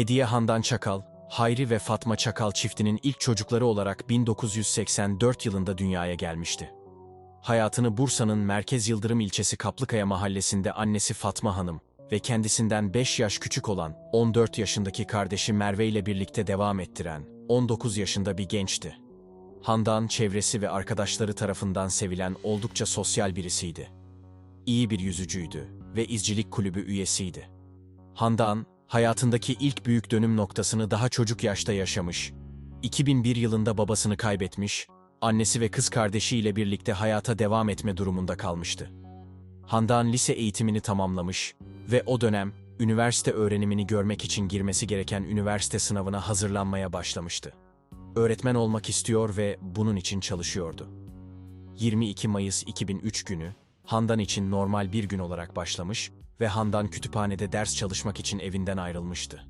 Hediye Handan Çakal, Hayri ve Fatma Çakal çiftinin ilk çocukları olarak 1984 yılında dünyaya gelmişti. Hayatını Bursa'nın Merkez Yıldırım ilçesi Kaplıkaya mahallesinde annesi Fatma Hanım ve kendisinden 5 yaş küçük olan 14 yaşındaki kardeşi Merve ile birlikte devam ettiren 19 yaşında bir gençti. Handan çevresi ve arkadaşları tarafından sevilen oldukça sosyal birisiydi. İyi bir yüzücüydü ve izcilik kulübü üyesiydi. Handan, hayatındaki ilk büyük dönüm noktasını daha çocuk yaşta yaşamış. 2001 yılında babasını kaybetmiş, annesi ve kız kardeşiyle birlikte hayata devam etme durumunda kalmıştı. Handan lise eğitimini tamamlamış ve o dönem üniversite öğrenimini görmek için girmesi gereken üniversite sınavına hazırlanmaya başlamıştı. Öğretmen olmak istiyor ve bunun için çalışıyordu. 22 Mayıs 2003 günü Handan için normal bir gün olarak başlamış ve Handan kütüphanede ders çalışmak için evinden ayrılmıştı.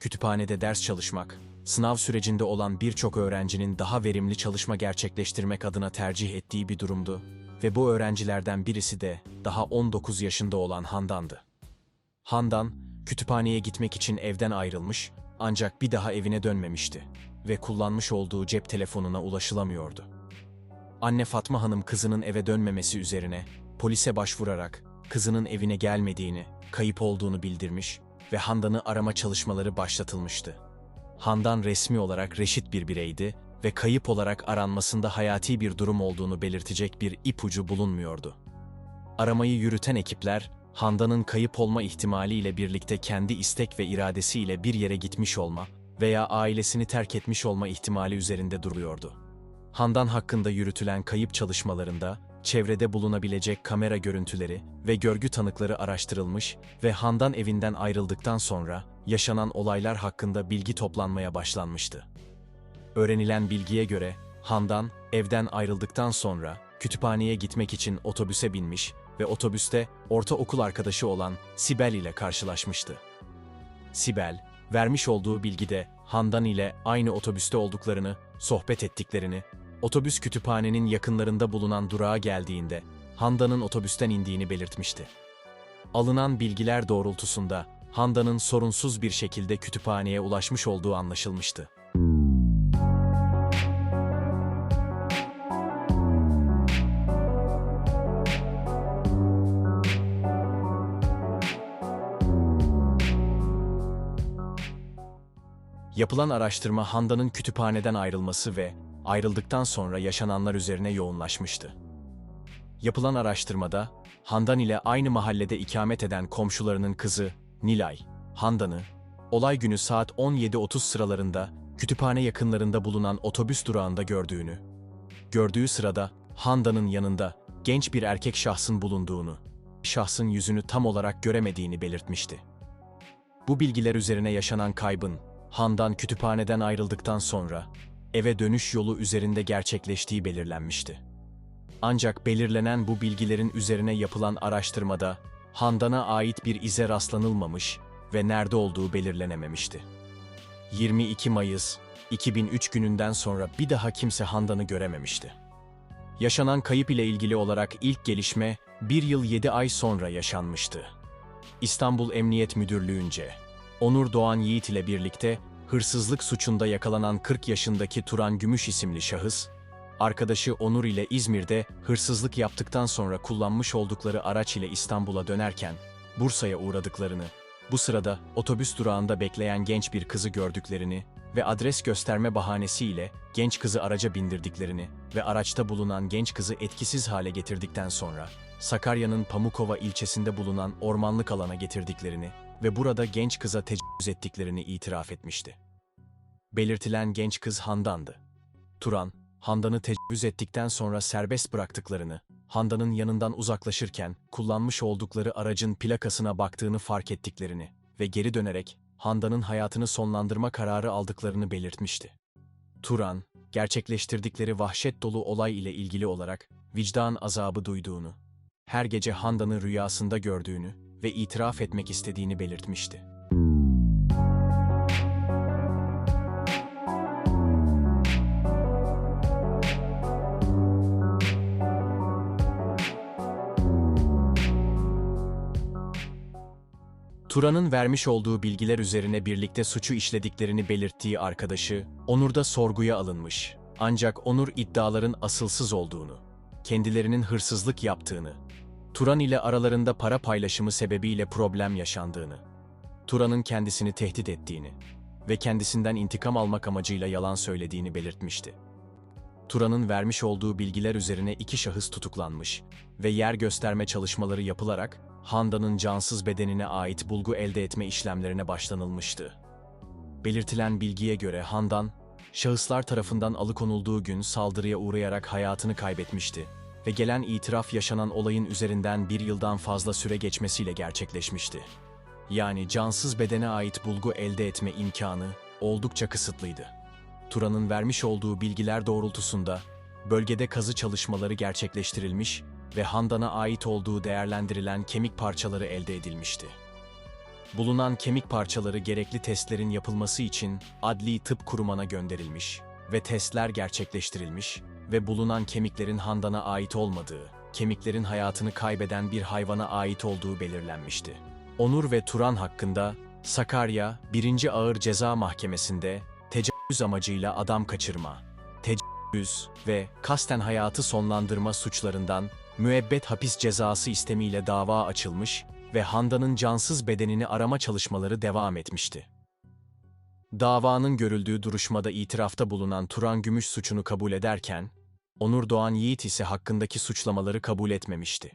Kütüphanede ders çalışmak, sınav sürecinde olan birçok öğrencinin daha verimli çalışma gerçekleştirmek adına tercih ettiği bir durumdu ve bu öğrencilerden birisi de daha 19 yaşında olan Handan'dı. Handan, kütüphaneye gitmek için evden ayrılmış ancak bir daha evine dönmemişti ve kullanmış olduğu cep telefonuna ulaşılamıyordu. Anne Fatma Hanım kızının eve dönmemesi üzerine polise başvurarak kızının evine gelmediğini, kayıp olduğunu bildirmiş ve Handan'ı arama çalışmaları başlatılmıştı. Handan resmi olarak reşit bir bireydi ve kayıp olarak aranmasında hayati bir durum olduğunu belirtecek bir ipucu bulunmuyordu. Aramayı yürüten ekipler, Handan'ın kayıp olma ihtimaliyle birlikte kendi istek ve iradesiyle bir yere gitmiş olma veya ailesini terk etmiş olma ihtimali üzerinde duruyordu. Handan hakkında yürütülen kayıp çalışmalarında, çevrede bulunabilecek kamera görüntüleri ve görgü tanıkları araştırılmış ve Handan evinden ayrıldıktan sonra yaşanan olaylar hakkında bilgi toplanmaya başlanmıştı. Öğrenilen bilgiye göre Handan evden ayrıldıktan sonra kütüphaneye gitmek için otobüse binmiş ve otobüste ortaokul arkadaşı olan Sibel ile karşılaşmıştı. Sibel, vermiş olduğu bilgide Handan ile aynı otobüste olduklarını, sohbet ettiklerini, otobüs kütüphanenin yakınlarında bulunan durağa geldiğinde Handan'ın otobüsten indiğini belirtmişti. Alınan bilgiler doğrultusunda Handan'ın sorunsuz bir şekilde kütüphaneye ulaşmış olduğu anlaşılmıştı. Yapılan araştırma Handan'ın kütüphaneden ayrılması ve ayrıldıktan sonra yaşananlar üzerine yoğunlaşmıştı. Yapılan araştırmada Handan ile aynı mahallede ikamet eden komşularının kızı Nilay, Handan'ı olay günü saat 17.30 sıralarında kütüphane yakınlarında bulunan otobüs durağında gördüğünü, gördüğü sırada Handan'ın yanında genç bir erkek şahsın bulunduğunu, şahsın yüzünü tam olarak göremediğini belirtmişti. Bu bilgiler üzerine yaşanan kaybın Handan kütüphaneden ayrıldıktan sonra eve dönüş yolu üzerinde gerçekleştiği belirlenmişti. Ancak belirlenen bu bilgilerin üzerine yapılan araştırmada Handan'a ait bir ize rastlanılmamış ve nerede olduğu belirlenememişti. 22 Mayıs 2003 gününden sonra bir daha kimse Handan'ı görememişti. Yaşanan kayıp ile ilgili olarak ilk gelişme bir yıl 7 ay sonra yaşanmıştı. İstanbul Emniyet Müdürlüğü'nce Onur Doğan Yiğit ile birlikte hırsızlık suçunda yakalanan 40 yaşındaki Turan Gümüş isimli şahıs, arkadaşı Onur ile İzmir'de hırsızlık yaptıktan sonra kullanmış oldukları araç ile İstanbul'a dönerken Bursa'ya uğradıklarını, bu sırada otobüs durağında bekleyen genç bir kızı gördüklerini ve adres gösterme bahanesiyle genç kızı araca bindirdiklerini ve araçta bulunan genç kızı etkisiz hale getirdikten sonra Sakarya'nın Pamukova ilçesinde bulunan ormanlık alana getirdiklerini ve burada genç kıza tecavüz ettiklerini itiraf etmişti. Belirtilen genç kız Handan'dı. Turan, Handan'ı tecavüz ettikten sonra serbest bıraktıklarını, Handan'ın yanından uzaklaşırken kullanmış oldukları aracın plakasına baktığını fark ettiklerini ve geri dönerek Handan'ın hayatını sonlandırma kararı aldıklarını belirtmişti. Turan, gerçekleştirdikleri vahşet dolu olay ile ilgili olarak vicdan azabı duyduğunu, her gece Handan'ı rüyasında gördüğünü ve itiraf etmek istediğini belirtmişti. Turan'ın vermiş olduğu bilgiler üzerine birlikte suçu işlediklerini belirttiği arkadaşı, Onur da sorguya alınmış. Ancak Onur iddiaların asılsız olduğunu, kendilerinin hırsızlık yaptığını, Turan ile aralarında para paylaşımı sebebiyle problem yaşandığını, Turan'ın kendisini tehdit ettiğini ve kendisinden intikam almak amacıyla yalan söylediğini belirtmişti. Turan'ın vermiş olduğu bilgiler üzerine iki şahıs tutuklanmış ve yer gösterme çalışmaları yapılarak Handa'nın cansız bedenine ait bulgu elde etme işlemlerine başlanılmıştı. Belirtilen bilgiye göre Handan, şahıslar tarafından alıkonulduğu gün saldırıya uğrayarak hayatını kaybetmişti ve gelen itiraf yaşanan olayın üzerinden bir yıldan fazla süre geçmesiyle gerçekleşmişti. Yani cansız bedene ait bulgu elde etme imkanı oldukça kısıtlıydı. Turan'ın vermiş olduğu bilgiler doğrultusunda bölgede kazı çalışmaları gerçekleştirilmiş ve Handan'a ait olduğu değerlendirilen kemik parçaları elde edilmişti. Bulunan kemik parçaları gerekli testlerin yapılması için Adli Tıp Kurumu'na gönderilmiş ve testler gerçekleştirilmiş ve bulunan kemiklerin Handan'a ait olmadığı, kemiklerin hayatını kaybeden bir hayvana ait olduğu belirlenmişti. Onur ve Turan hakkında Sakarya 1. Ağır Ceza Mahkemesi'nde tecavüz amacıyla adam kaçırma, tecavüz ve kasten hayatı sonlandırma suçlarından müebbet hapis cezası istemiyle dava açılmış ve Handan'ın cansız bedenini arama çalışmaları devam etmişti. Davanın görüldüğü duruşmada itirafta bulunan Turan Gümüş suçunu kabul ederken, Onur Doğan Yiğit ise hakkındaki suçlamaları kabul etmemişti.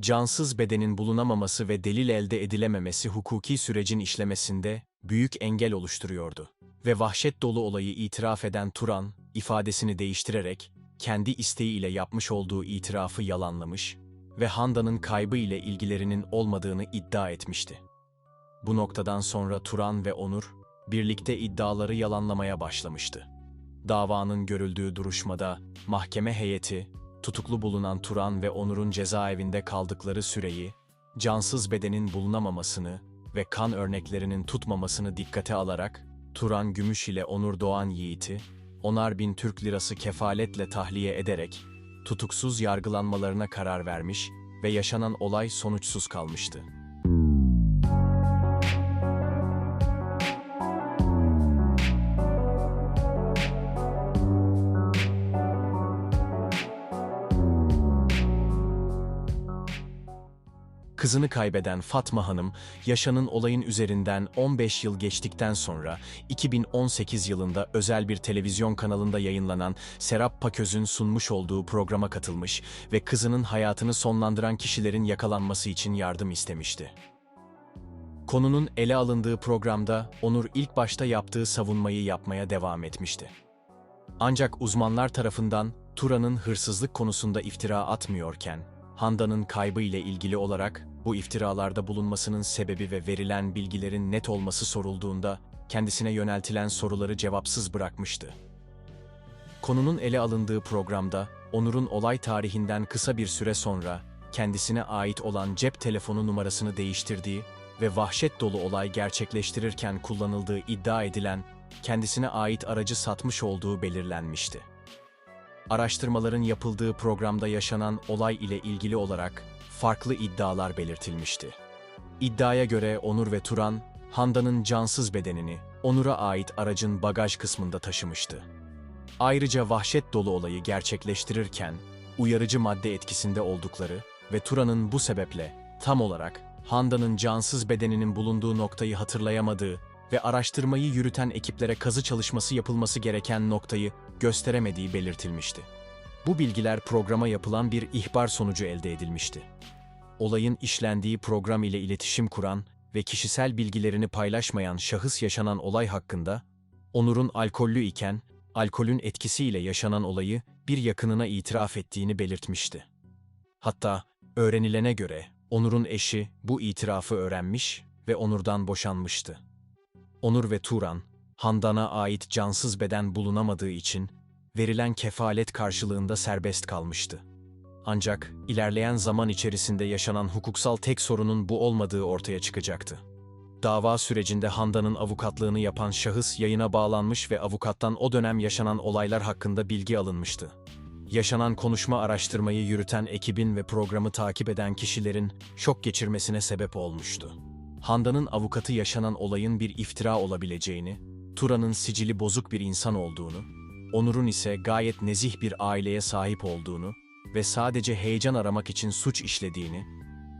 Cansız bedenin bulunamaması ve delil elde edilememesi hukuki sürecin işlemesinde büyük engel oluşturuyordu. Ve vahşet dolu olayı itiraf eden Turan, ifadesini değiştirerek, kendi isteğiyle yapmış olduğu itirafı yalanlamış ve Handa'nın kaybı ile ilgilerinin olmadığını iddia etmişti. Bu noktadan sonra Turan ve Onur, birlikte iddiaları yalanlamaya başlamıştı. Davanın görüldüğü duruşmada mahkeme heyeti, tutuklu bulunan Turan ve Onur'un cezaevinde kaldıkları süreyi, cansız bedenin bulunamamasını ve kan örneklerinin tutmamasını dikkate alarak, Turan Gümüş ile Onur Doğan Yiğit'i, onar bin Türk lirası kefaletle tahliye ederek, tutuksuz yargılanmalarına karar vermiş ve yaşanan olay sonuçsuz kalmıştı. Kızını kaybeden Fatma Hanım, yaşanan olayın üzerinden 15 yıl geçtikten sonra 2018 yılında özel bir televizyon kanalında yayınlanan Serap Paköz'ün sunmuş olduğu programa katılmış ve kızının hayatını sonlandıran kişilerin yakalanması için yardım istemişti. Konunun ele alındığı programda Onur ilk başta yaptığı savunmayı yapmaya devam etmişti. Ancak uzmanlar tarafından Turan'ın hırsızlık konusunda iftira atmıyorken, Handa'nın kaybı ile ilgili olarak bu iftiralarda bulunmasının sebebi ve verilen bilgilerin net olması sorulduğunda kendisine yöneltilen soruları cevapsız bırakmıştı. Konunun ele alındığı programda Onur'un olay tarihinden kısa bir süre sonra kendisine ait olan cep telefonu numarasını değiştirdiği ve vahşet dolu olay gerçekleştirirken kullanıldığı iddia edilen kendisine ait aracı satmış olduğu belirlenmişti. Araştırmaların yapıldığı programda yaşanan olay ile ilgili olarak farklı iddialar belirtilmişti. İddiaya göre Onur ve Turan, Handa'nın cansız bedenini Onur'a ait aracın bagaj kısmında taşımıştı. Ayrıca vahşet dolu olayı gerçekleştirirken uyarıcı madde etkisinde oldukları ve Turan'ın bu sebeple tam olarak Handa'nın cansız bedeninin bulunduğu noktayı hatırlayamadığı ve araştırmayı yürüten ekiplere kazı çalışması yapılması gereken noktayı gösteremediği belirtilmişti. Bu bilgiler programa yapılan bir ihbar sonucu elde edilmişti. Olayın işlendiği program ile iletişim kuran ve kişisel bilgilerini paylaşmayan şahıs yaşanan olay hakkında, Onur'un alkollü iken, alkolün etkisiyle yaşanan olayı bir yakınına itiraf ettiğini belirtmişti. Hatta öğrenilene göre Onur'un eşi bu itirafı öğrenmiş ve Onur'dan boşanmıştı. Onur ve Turan, Handan'a ait cansız beden bulunamadığı için verilen kefalet karşılığında serbest kalmıştı. Ancak ilerleyen zaman içerisinde yaşanan hukuksal tek sorunun bu olmadığı ortaya çıkacaktı. Dava sürecinde Handan'ın avukatlığını yapan şahıs yayına bağlanmış ve avukattan o dönem yaşanan olaylar hakkında bilgi alınmıştı. Yaşanan konuşma araştırmayı yürüten ekibin ve programı takip eden kişilerin şok geçirmesine sebep olmuştu. Handan'ın avukatı yaşanan olayın bir iftira olabileceğini, Turan'ın sicili bozuk bir insan olduğunu, Onur'un ise gayet nezih bir aileye sahip olduğunu ve sadece heyecan aramak için suç işlediğini,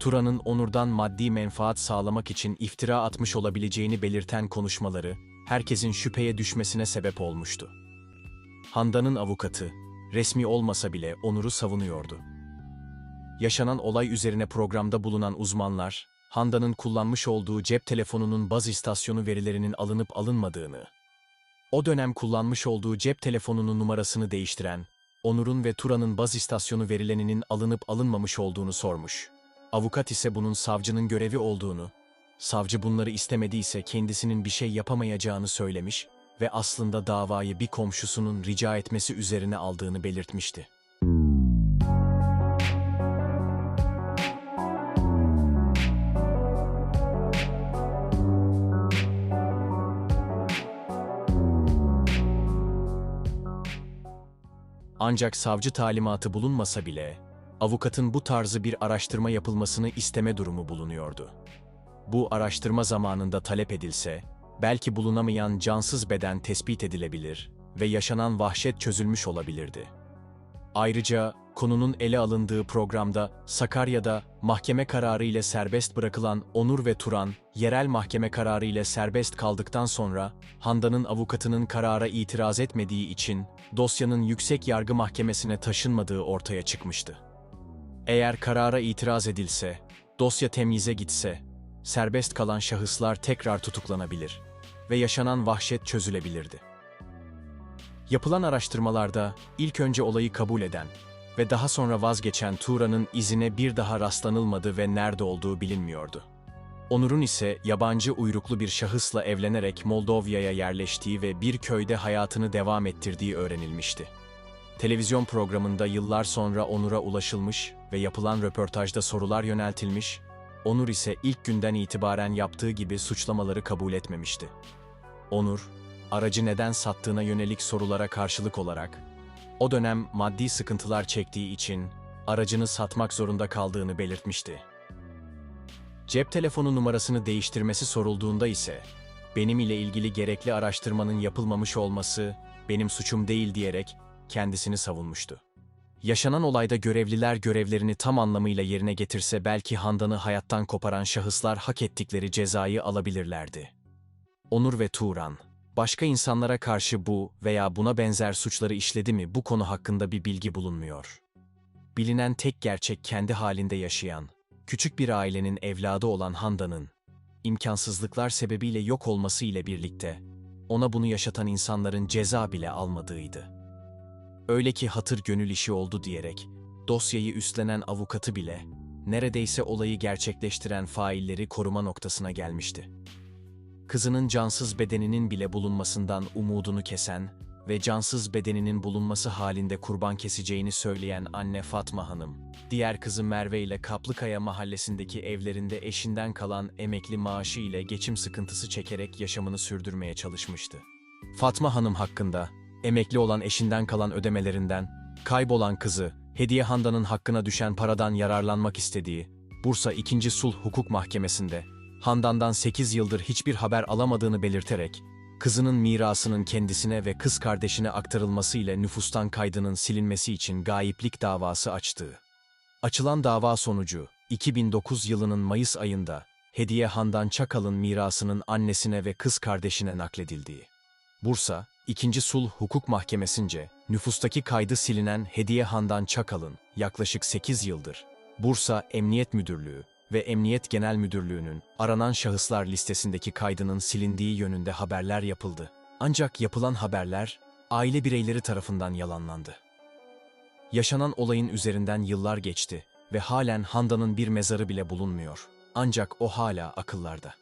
Turan'ın Onur'dan maddi menfaat sağlamak için iftira atmış olabileceğini belirten konuşmaları, herkesin şüpheye düşmesine sebep olmuştu. Handan'ın avukatı, resmi olmasa bile Onur'u savunuyordu. Yaşanan olay üzerine programda bulunan uzmanlar, Handan'ın kullanmış olduğu cep telefonunun baz istasyonu verilerinin alınıp alınmadığını, o dönem kullanmış olduğu cep telefonunun numarasını değiştiren, Onur'un ve Turan'ın baz istasyonu verilerinin alınıp alınmamış olduğunu sormuş. Avukat ise bunun savcının görevi olduğunu, savcı bunları istemediyse kendisinin bir şey yapamayacağını söylemiş ve aslında davayı bir komşusunun rica etmesi üzerine aldığını belirtmişti. Ancak savcı talimatı bulunmasa bile, avukatın bu tarzı bir araştırma yapılmasını isteme durumu bulunuyordu. Bu araştırma zamanında talep edilse, belki bulunamayan cansız beden tespit edilebilir ve yaşanan vahşet çözülmüş olabilirdi. Ayrıca konunun ele alındığı programda Sakarya'da mahkeme kararı ile serbest bırakılan Onur ve Turan, yerel mahkeme kararı ile serbest kaldıktan sonra Handan'ın avukatının karara itiraz etmediği için dosyanın yüksek yargı mahkemesine taşınmadığı ortaya çıkmıştı. Eğer karara itiraz edilse, dosya temyize gitse, serbest kalan şahıslar tekrar tutuklanabilir ve yaşanan vahşet çözülebilirdi. Yapılan araştırmalarda ilk önce olayı kabul eden ve daha sonra vazgeçen Tuğra'nın izine bir daha rastlanılmadı ve nerede olduğu bilinmiyordu. Onur'un ise yabancı uyruklu bir şahısla evlenerek Moldova'ya yerleştiği ve bir köyde hayatını devam ettirdiği öğrenilmişti. Televizyon programında yıllar sonra Onur'a ulaşılmış ve yapılan röportajda sorular yöneltilmiş, Onur ise ilk günden itibaren yaptığı gibi suçlamaları kabul etmemişti. Onur, aracı neden sattığına yönelik sorulara karşılık olarak, o dönem maddi sıkıntılar çektiği için aracını satmak zorunda kaldığını belirtmişti. Cep telefonu numarasını değiştirmesi sorulduğunda ise, benim ile ilgili gerekli araştırmanın yapılmamış olması benim suçum değil diyerek kendisini savunmuştu. Yaşanan olayda görevliler görevlerini tam anlamıyla yerine getirse belki Handan'ı hayattan koparan şahıslar hak ettikleri cezayı alabilirlerdi. Onur ve Turan, başka insanlara karşı bu veya buna benzer suçları işledi mi bu konu hakkında bir bilgi bulunmuyor. Bilinen tek gerçek kendi halinde yaşayan, küçük bir ailenin evladı olan Handan'ın, imkansızlıklar sebebiyle yok olması ile birlikte, ona bunu yaşatan insanların ceza bile almadığıydı. Öyle ki hatır gönül işi oldu diyerek, dosyayı üstlenen avukatı bile, neredeyse olayı gerçekleştiren failleri koruma noktasına gelmişti. Kızının cansız bedeninin bile bulunmasından umudunu kesen ve cansız bedeninin bulunması halinde kurban keseceğini söyleyen anne Fatma Hanım, diğer kızı Merve ile Kaplıkaya mahallesindeki evlerinde eşinden kalan emekli maaşı ile geçim sıkıntısı çekerek yaşamını sürdürmeye çalışmıştı. Fatma Hanım hakkında, emekli olan eşinden kalan ödemelerinden, kaybolan kızı, Hediye Handan'ın hakkına düşen paradan yararlanmak istediği, Bursa 2. Sulh Hukuk Mahkemesi'nde, Handan'dan 8 yıldır hiçbir haber alamadığını belirterek, kızının mirasının kendisine ve kız kardeşine aktarılması ile nüfustan kaydının silinmesi için gayiplik davası açtığı. Açılan dava sonucu, 2009 yılının Mayıs ayında, Hediye Handan Çakal'ın mirasının annesine ve kız kardeşine nakledildiği. Bursa, 2. Sulh Hukuk Mahkemesi'nce nüfustaki kaydı silinen Hediye Handan Çakal'ın yaklaşık 8 yıldır Bursa Emniyet Müdürlüğü ve Emniyet Genel Müdürlüğü'nün aranan şahıslar listesindeki kaydının silindiği yönünde haberler yapıldı. Ancak yapılan haberler aile bireyleri tarafından yalanlandı. Yaşanan olayın üzerinden yıllar geçti ve halen Handan'ın bir mezarı bile bulunmuyor. Ancak o hala akıllarda.